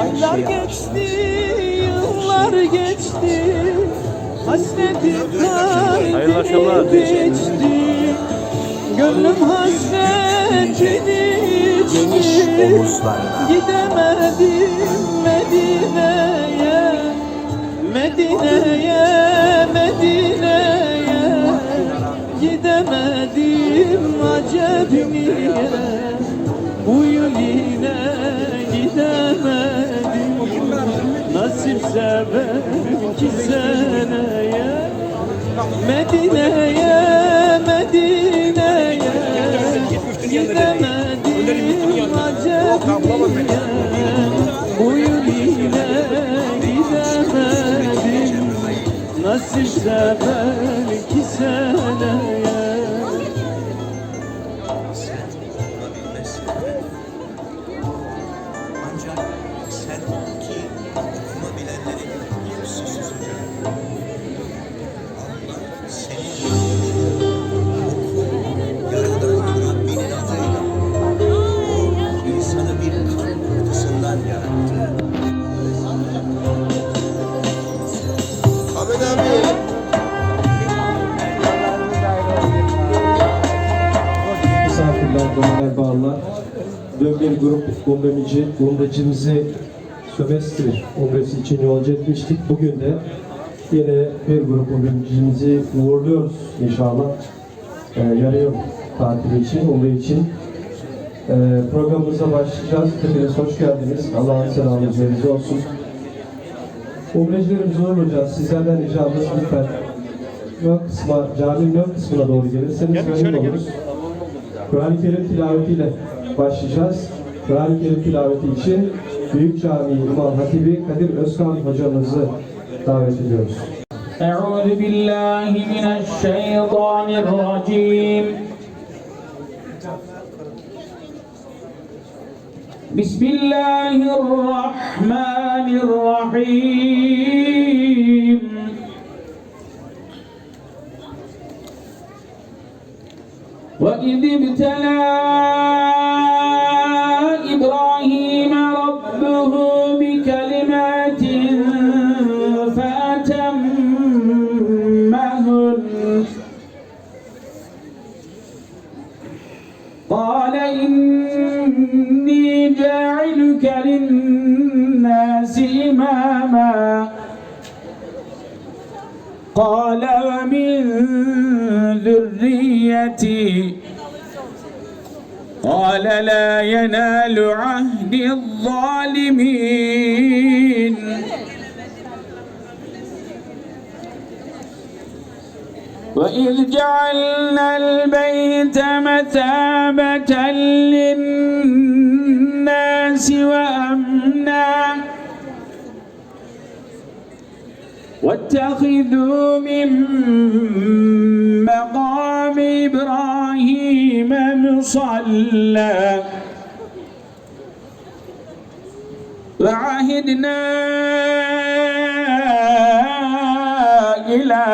Aylar geçti, yıllar geçti. Hasretim kalbimi geçti. Gönlüm hasretini içti. Gidemedim Medine'ye. Medine'ye Medine'ye. Gidemedim acep niye Bu yıl yine Nasipse belki seneye Medine'ye Medine'ye Gidemedim acep niye Bu yıl yine gidemedim. Nasipse belki seneye Döngel grup umremici, umrecimizi sömestr umresi için yolcu etmiştik. Bugün de yine bir grup umremicimizi uğurluyoruz inşallah. Ee, yarı yıl tatili için, umre için. Ee, programımıza başlayacağız. Hepiniz hoş geldiniz. Allah'ın selamı üzerinize olsun. Umrecilerimizi uğurlayacağız. Sizlerden ricamız lütfen ön kısma, caminin ön kısmına doğru gelirseniz memnun oluruz. Kur'an-ı Kerim tilavetiyle başlayacağız. Kur'an-ı Kerim tilaveti için Büyük Cami İmam Hatibi Kadir Özkan hocamızı davet ediyoruz. أعوذ بالله من الشيطان الرجيم بسم الله الرحمن الرحيم وإذ ابتلى قال ومن ذريتي. قال لا ينال عهد الظالمين. وإذ جعلنا البيت مثابة للناس وأمنا واتخذوا من مقام إبراهيم مصلى. وعهدنا إلى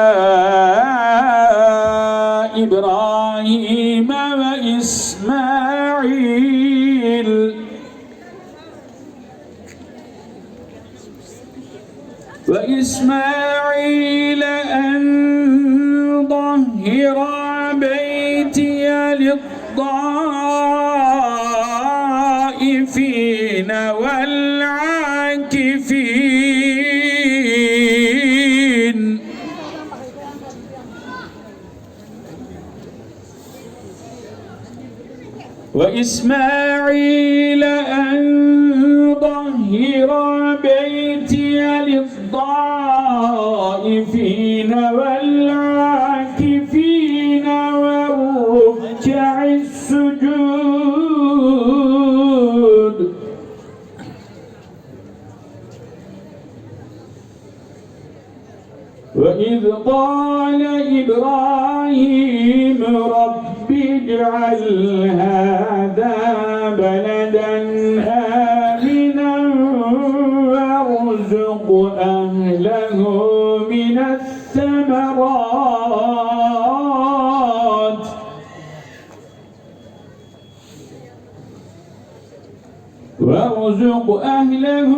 إبراهيم وإسماعيل. وإسماعيل أن طهر بيتي للطائفين والعاكفين. وإسماعيل أن طهر بيتي للطائفين والعاكفين والركع السجود. وإذ قال إبراهيم رب اجعل هذا بلدا من الثمرات. وأرزق أهله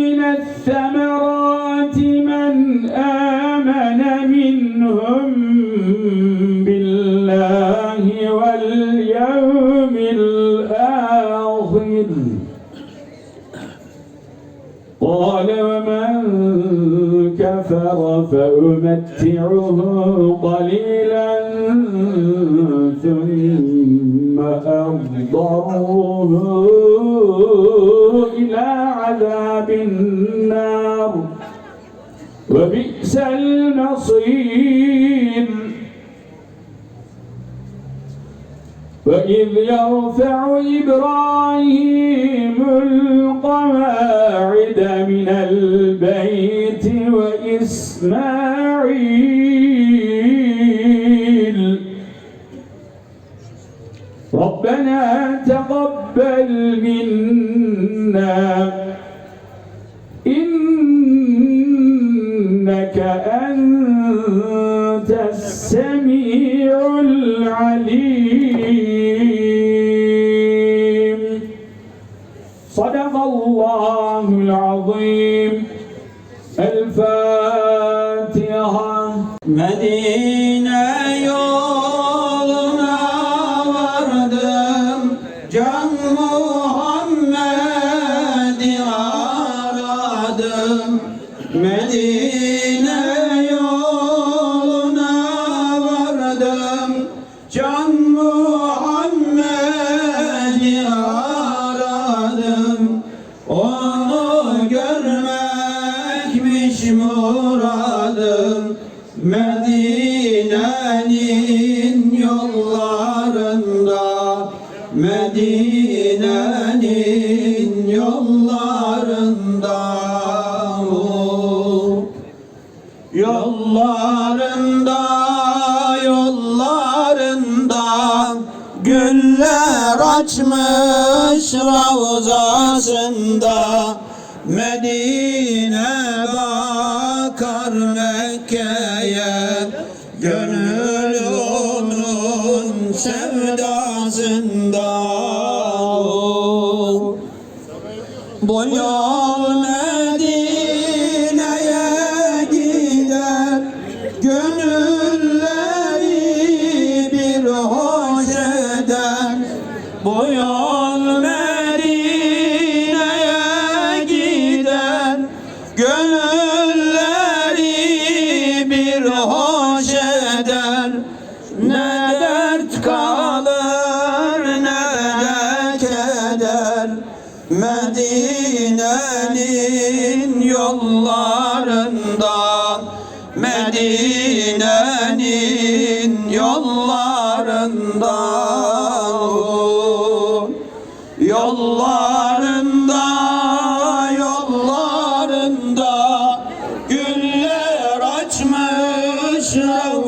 من الثمرات من آمن منهم بالله واليوم الآخر. قال كفر فأمتعه قليلا ثم أضطره إلى عذاب النار. وبئس المصير. وإذ يرفع إبراهيم القواعد من البيت وإسماعيل. ربنا تقبل منا إنك muradım Medine'nin yollarında. Medine'nin yollarında. Yollarında, yollarında Güller açmış ravzasında Bu yol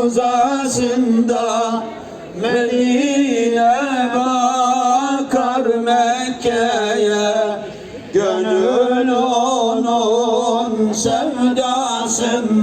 ravzasında Medine bakar Mekke'ye. Gönül onun sevdasında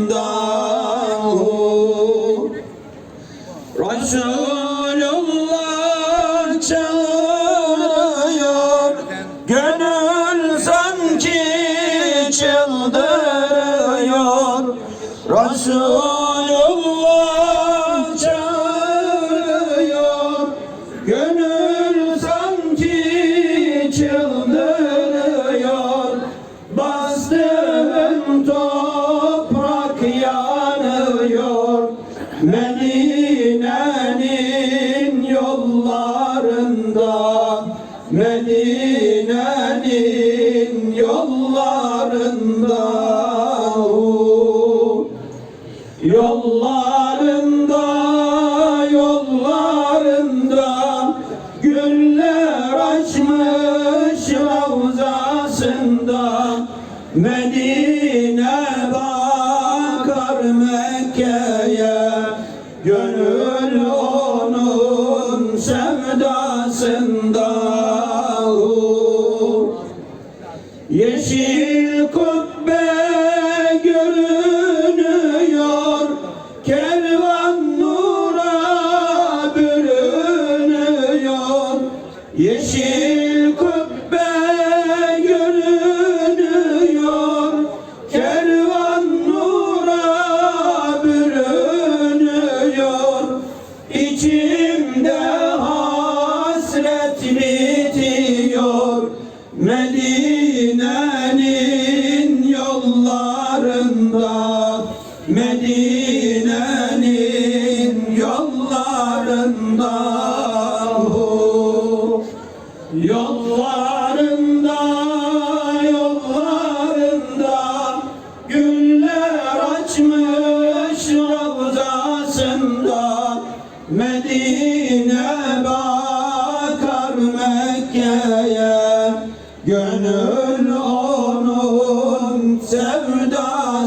Many Medine bakar Mekke'ye Gönül onun sevdasında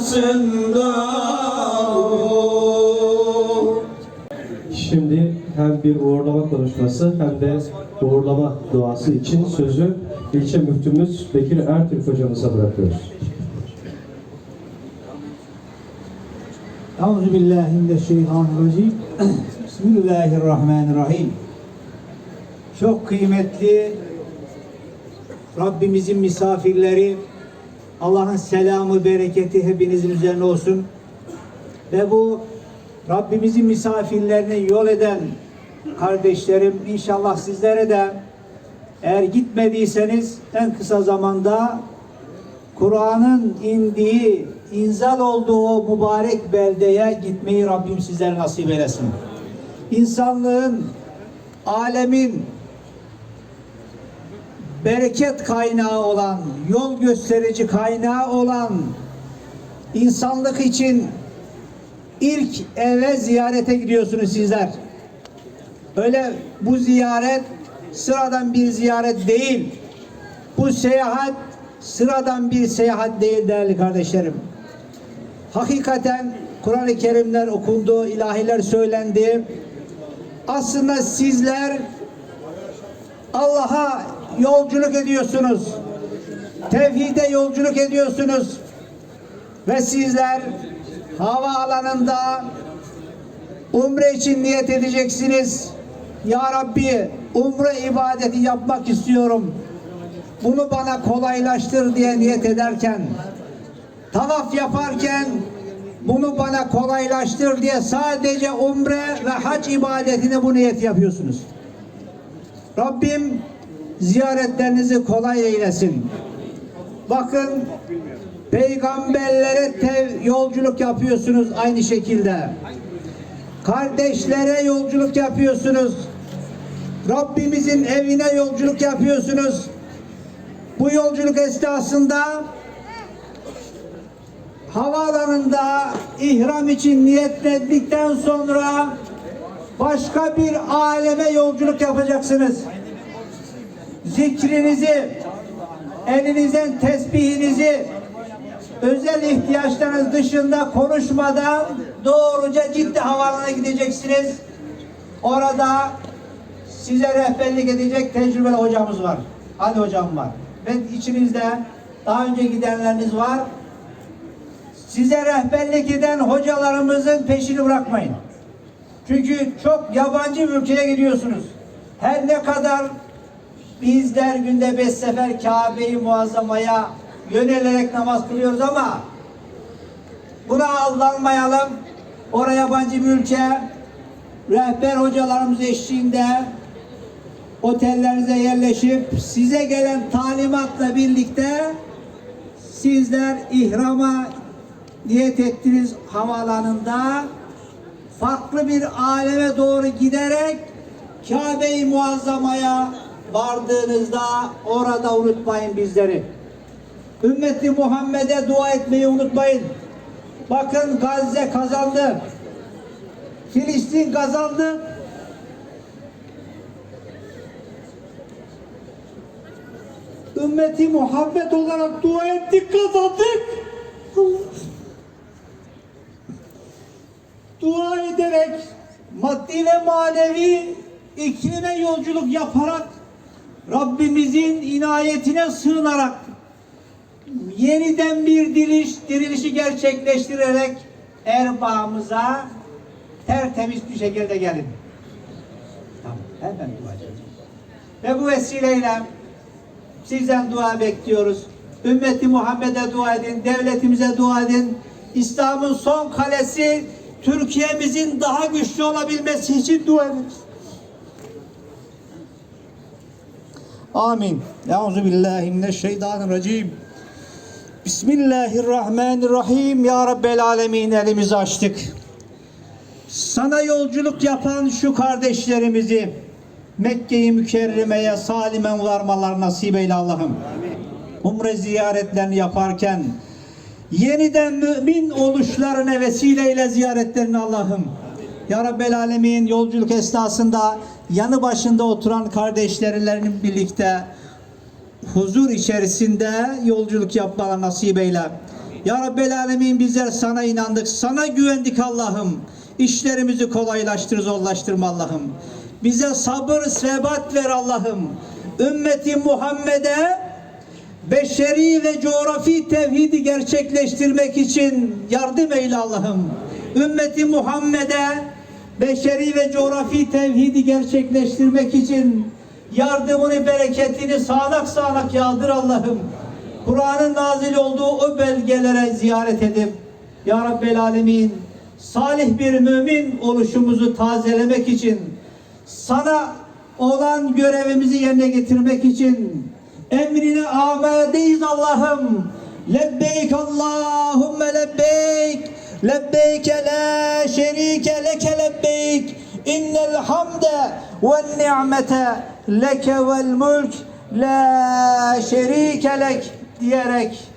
Şimdi hem bir uğurlama konuşması hem de uğurlama duası için sözü ilçe müftümüz Bekir Ertürk hocamıza bırakıyoruz. Euzu billahi mineşşeytanirracim. Bismillahirrahmanirrahim. Çok kıymetli Rabbimizin misafirleri, Allah'ın selamı, bereketi hepinizin üzerine olsun. Ve bu Rabbimizin misafirlerini yol eden kardeşlerim inşallah sizlere de eğer gitmediyseniz en kısa zamanda Kur'an'ın indiği, inzal olduğu mübarek beldeye gitmeyi Rabbim sizlere nasip eylesin. İnsanlığın, alemin bereket kaynağı olan, yol gösterici kaynağı olan insanlık için ilk eve ziyarete gidiyorsunuz sizler. Öyle bu ziyaret sıradan bir ziyaret değil. Bu seyahat sıradan bir seyahat değil değerli kardeşlerim. Hakikaten Kur'an-ı Kerimler okundu, ilahiler söylendi. Aslında sizler Allah'a yolculuk ediyorsunuz. Tevhide yolculuk ediyorsunuz. Ve sizler hava alanında umre için niyet edeceksiniz. Ya Rabbi umre ibadeti yapmak istiyorum. Bunu bana kolaylaştır diye niyet ederken tavaf yaparken bunu bana kolaylaştır diye sadece umre ve hac ibadetine bu niyet yapıyorsunuz. Rabbim ziyaretlerinizi kolay eylesin. Bakın peygamberlere tev- yolculuk yapıyorsunuz aynı şekilde. Kardeşlere yolculuk yapıyorsunuz. Rabbimizin evine yolculuk yapıyorsunuz. Bu yolculuk esnasında havaalanında ihram için niyetledikten sonra başka bir aleme yolculuk yapacaksınız. Zikrinizi, elinizden tesbihinizi, özel ihtiyaçlarınız dışında konuşmadan doğruca ciddi havaalanına gideceksiniz. Orada size rehberlik edecek tecrübeli hocamız var. Ali hocam var. Ve içinizde daha önce gidenleriniz var. Size rehberlik eden hocalarımızın peşini bırakmayın. Çünkü çok yabancı bir ülkeye gidiyorsunuz. Her ne kadar bizler günde beş sefer Kabe'yi muazzamaya yönelerek namaz kılıyoruz ama buna aldanmayalım. Oraya yabancı bir ülke rehber hocalarımız eşliğinde otellerinize yerleşip size gelen talimatla birlikte sizler ihrama niyet ettiniz havaalanında farklı bir aleme doğru giderek Kabe-i Muazzama'ya vardığınızda orada unutmayın bizleri. Ümmeti Muhammed'e dua etmeyi unutmayın. Bakın Gazze kazandı. Filistin kazandı. Ümmeti Muhammed olarak dua ettik kazandık. Allah. Dua ederek maddi ve manevi iklime yolculuk yaparak Rabbimizin inayetine sığınarak yeniden bir diriliş, dirilişi gerçekleştirerek erbağımıza tertemiz bir şekilde gelin. Tamam, hemen dua edeceğiz. Ve bu vesileyle sizden dua bekliyoruz. Ümmeti Muhammed'e dua edin, devletimize dua edin. İslam'ın son kalesi Türkiye'mizin daha güçlü olabilmesi için dua edin. Amin. Euzu billahi mineşşeytanirracim. Bismillahirrahmanirrahim. Ya Rabbel Alemin elimizi açtık. Sana yolculuk yapan şu kardeşlerimizi Mekke-i Mükerreme'ye salimen varmalar nasip eyle Allah'ım. Umre ziyaretlerini yaparken yeniden mümin oluşlarına vesileyle ziyaretlerini Allah'ım. Ya Rabbel Alemin yolculuk esnasında yanı başında oturan kardeşlerinin birlikte huzur içerisinde yolculuk yapmalar nasip eyle. Ya Rabbel Alemin bizler sana inandık, sana güvendik Allah'ım. İşlerimizi kolaylaştır, zorlaştırma Allah'ım. Bize sabır, sebat ver Allah'ım. Ümmeti Muhammed'e beşeri ve coğrafi tevhidi gerçekleştirmek için yardım eyle Allah'ım. Ümmeti Muhammed'e beşeri ve coğrafi tevhidi gerçekleştirmek için yardımını, bereketini sağanak sağanak yağdır Allah'ım. Kur'an'ın nazil olduğu o belgelere ziyaret edip Ya Rabbel Alemin salih bir mümin oluşumuzu tazelemek için sana olan görevimizi yerine getirmek için emrine amadeyiz Allah'ım. Lebbeyk Allahümme lebbeyk. Lebbeyk la şerike leke lebbeyk. İnnel hamde ve ni'mete leke vel mulk la şerike diyerek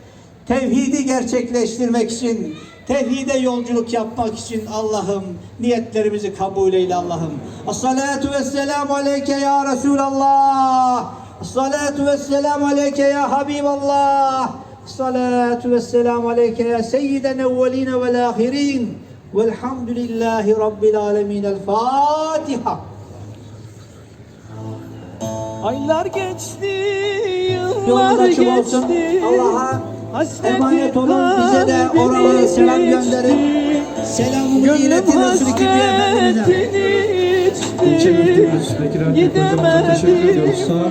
tevhidi gerçekleştirmek için, tevhide yolculuk yapmak için Allah'ım niyetlerimizi kabul eyle Allah'ım. As-salatu vesselamu aleyke ya Resulallah. As-salatu vesselamu aleyke ya Habiballah. As-salatu vesselamu aleyke ya seyyiden evveline vel ahirin. Velhamdülillahi Rabbil alemin. El Fatiha. Aylar geçti, yıllar geçti. Allah'a emanet olun. Bize de oralara selam gönderin. Selamımı iletin Resul-i hasretini İlçe müftümüz Bekir Erkek hocamıza teşekkür ediyoruz. Sağ olun.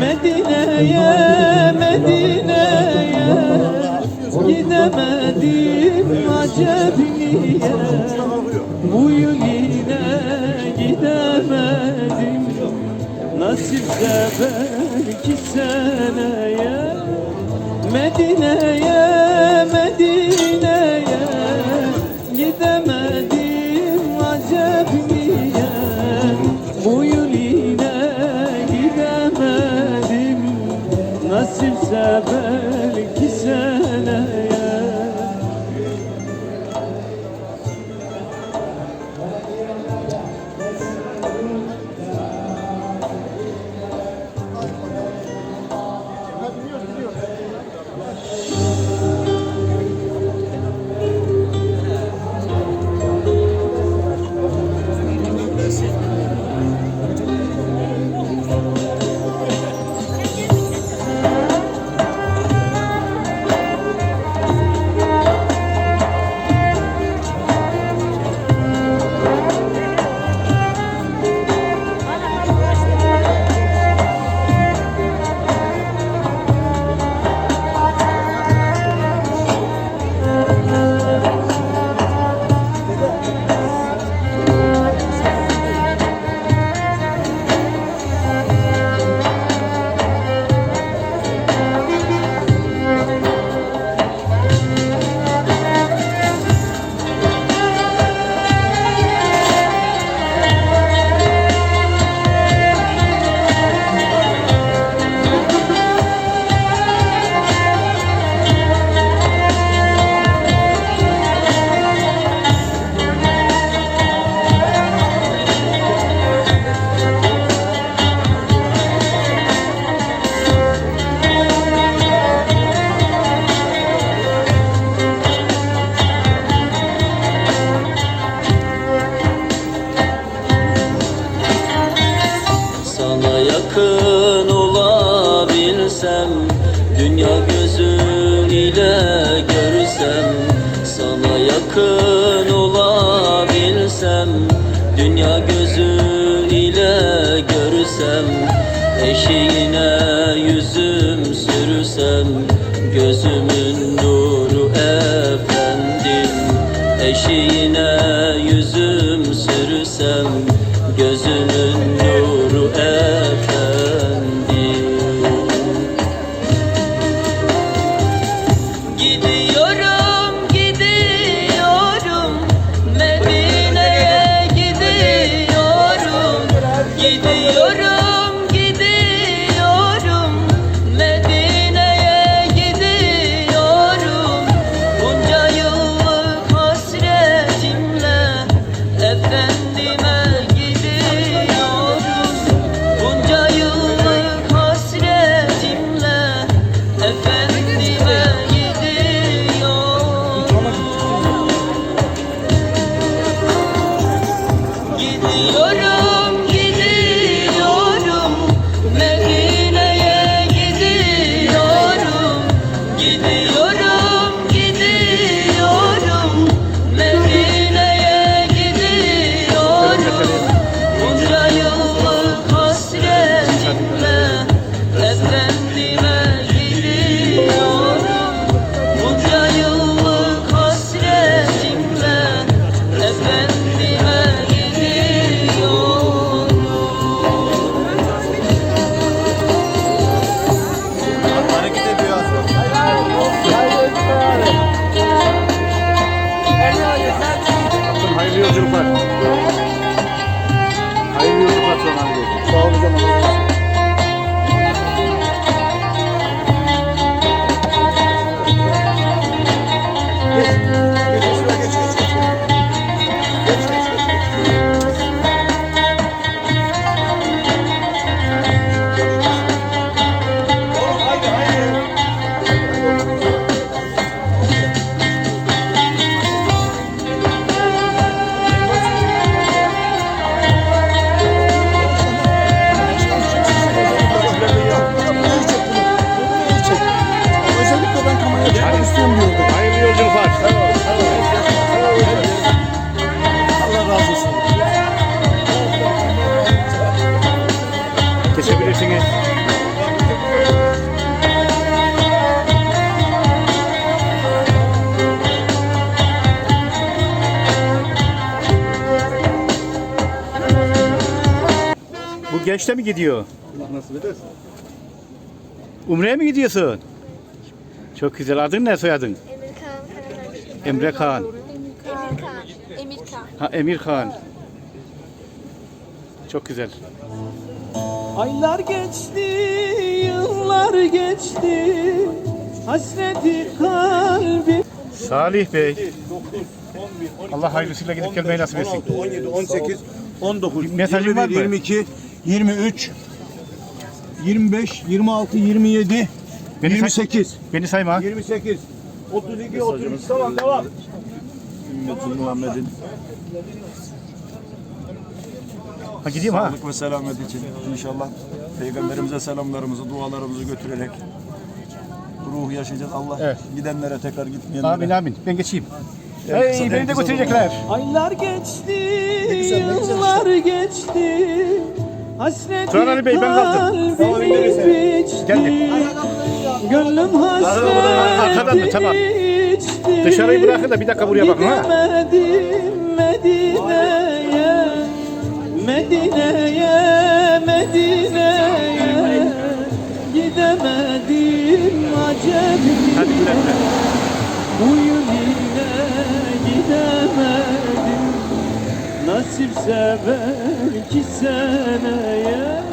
Medine'ye, Medine'ye, Gidemedim acep niye Bu yıl yine gidemedim Nasipse belki seneye Medine'ye, Medine'ye Gidemedim acep niye? Bu yıl yine gidemedim Nasipse belki seneye yakın olabilsem Dünya gözün ile görsem Sana yakın Gideyim De mi gidiyor? Umre'ye mi gidiyorsun? Çok güzel. Adın ne soyadın? Emir Kağan Emre. Kağan. Emir Kağan. Emir Kağan. Ha, Emir Kağan. Çok güzel. Aylar geçti, yıllar geçti Hasreti kalbim Salih Bey. Allah hayırlısıyla gidip gelmeyi nasip etsin. 17, 18, 19, Mesajın var 21, mı? 22, 23, 25, 26, 27, Beni say- 28, Beni sayma. 28, 32, 33. Tamam devam. Ümmeti Muhammed'in Ha gideyim ha. sağlık ve selamet için inşallah Peygamberimize selamlarımızı, dualarımızı götürerek ruh yaşayacağız. Allah Evet. gidenlere tekrar gitmeyenlere. Amin amin. Ben geçeyim. En Hey kısa- beni de götürecekler. Aylar geçti, yıllar geçti Hasreti Turan Ali Bey, ben kaldım. Geldim. Gönlüm Arkadan mı? Tamam. içti Dışarıyı bırakın da bir dakika buraya bakın ha. Gidemedim Medine'ye Medine'ye Medine'ye Gidemedim Hadi güle güle. Bu yıl yine gidemedim Nasipse belki seneye